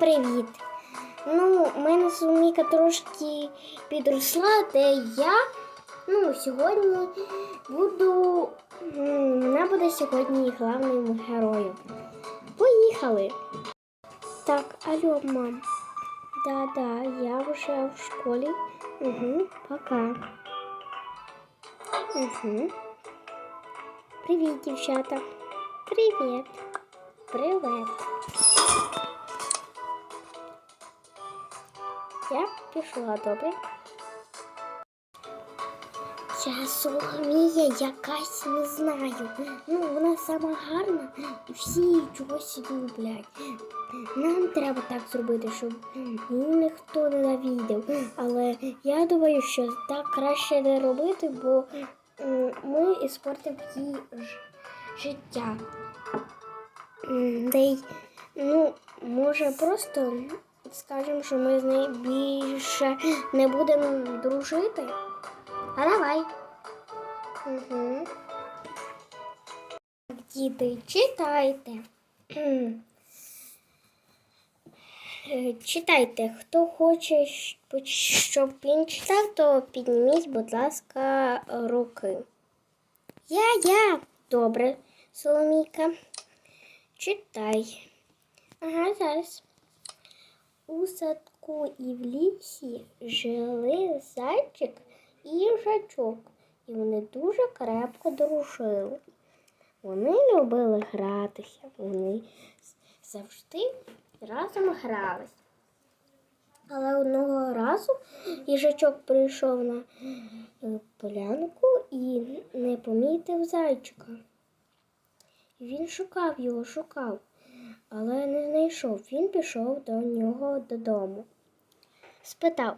привіт. Ну, мене Соломіка трошки підросла, де я ну, сьогодні буду. Вона буде сьогодні головним героєм. Поїхали. Так, алло, мам. Да-да, я вже в школі. Угу, пока. Угу. Привіт, дівчата. Привіт. Привет. Я пішла, добре. Я Соломія якась не знаю. Ну, вона сама гарна і всі її чогось люблять. Нам треба так зробити, щоб її ніхто не навідав. Але я думаю, що так краще не робити, бо ми іспортимо її життя. Де ну, може, просто скажемо, що ми з нею більше не будемо дружити. А давай. Угу. Діти, читайте. Читайте, хто хоче, щоб він читав, то підніміть, будь ласка, руки. Я, я. Добре, Соломійка. Читай. Ага, зараз. У садку і в лісі жили зайчик і їжачок, і вони дуже крепко дружили. Вони любили гратися, вони завжди разом грались. Але одного разу їжачок прийшов на е, полянку і не помітив зайчика. Він шукав його, шукав, але не знайшов. Він пішов до нього додому. Спитав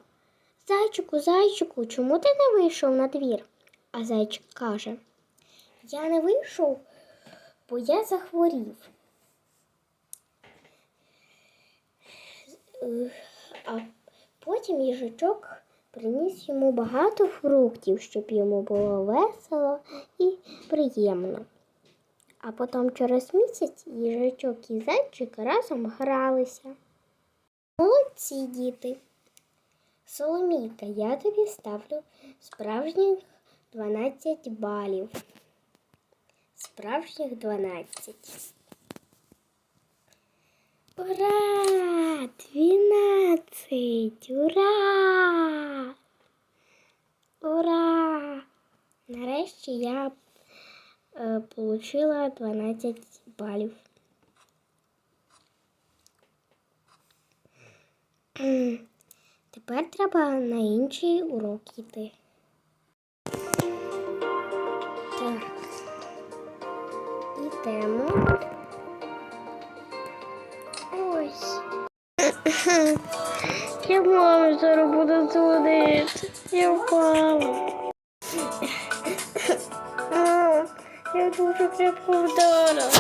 Зайчику, зайчику, чому ти не вийшов на двір? А зайчик каже Я не вийшов, бо я захворів. А потім їжачок приніс йому багато фруктів, щоб йому було весело і приємно. А потім через місяць їжачок і зайчик разом гралися. Молодці діти. Соломійка, я тобі ставлю справжніх 12 балів. Справжніх 12. Ура! 12! Ура! Ура! Нарешті я получила 12 балів. Тепер треба на інший урок йти. Так. Ідемо. Ось. Я мамі зараз буду дзвонити. Я впала. Я дуже крепко вдарила.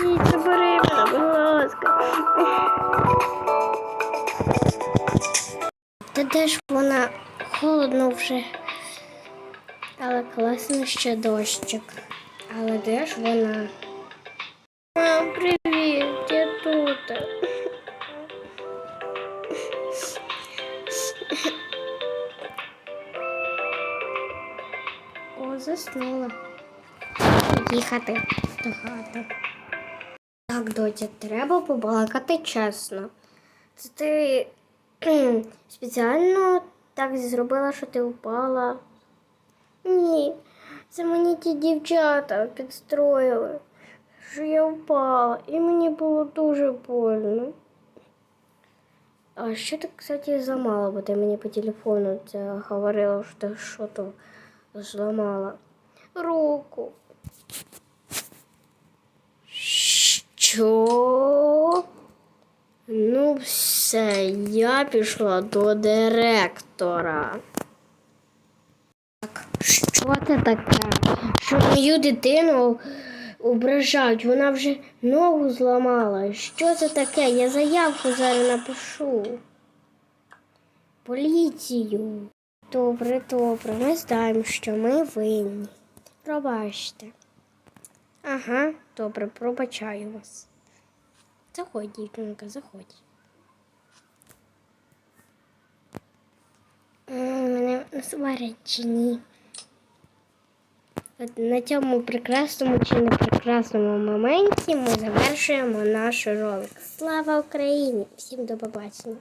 Ідіть, забери мене, будь ласка. Та де ж вона холодно вже. Але класно ще дощик. Але де ж вона? Мам, привіт, я тут. О, заснула. Їхати до хати. Так, доця, треба побалакати чесно. Це ти спеціально так зробила, що ти впала? Ні, це мені ті дівчата підстроїли, що я впала, і мені було дуже больно. А що ти, кстати, зламала, бо ти мені по телефону це говорила, що ти що то зламала? Руку. Що? Ну, все, я пішла до директора. Так, що це таке? Що мою дитину ображають? Вона вже ногу зламала. Що це таке? Я заявку зараз напишу. Поліцію. Добре, добре. Ми знаємо, що ми винні. Пробачте. Ага, добре, пробачаю вас. Заходь, дівчинка, заходь. Е, мене сварять чи ні. На цьому прекрасному чи не прекрасному моменті ми завершуємо наш ролик. Слава Україні! Всім до побачення!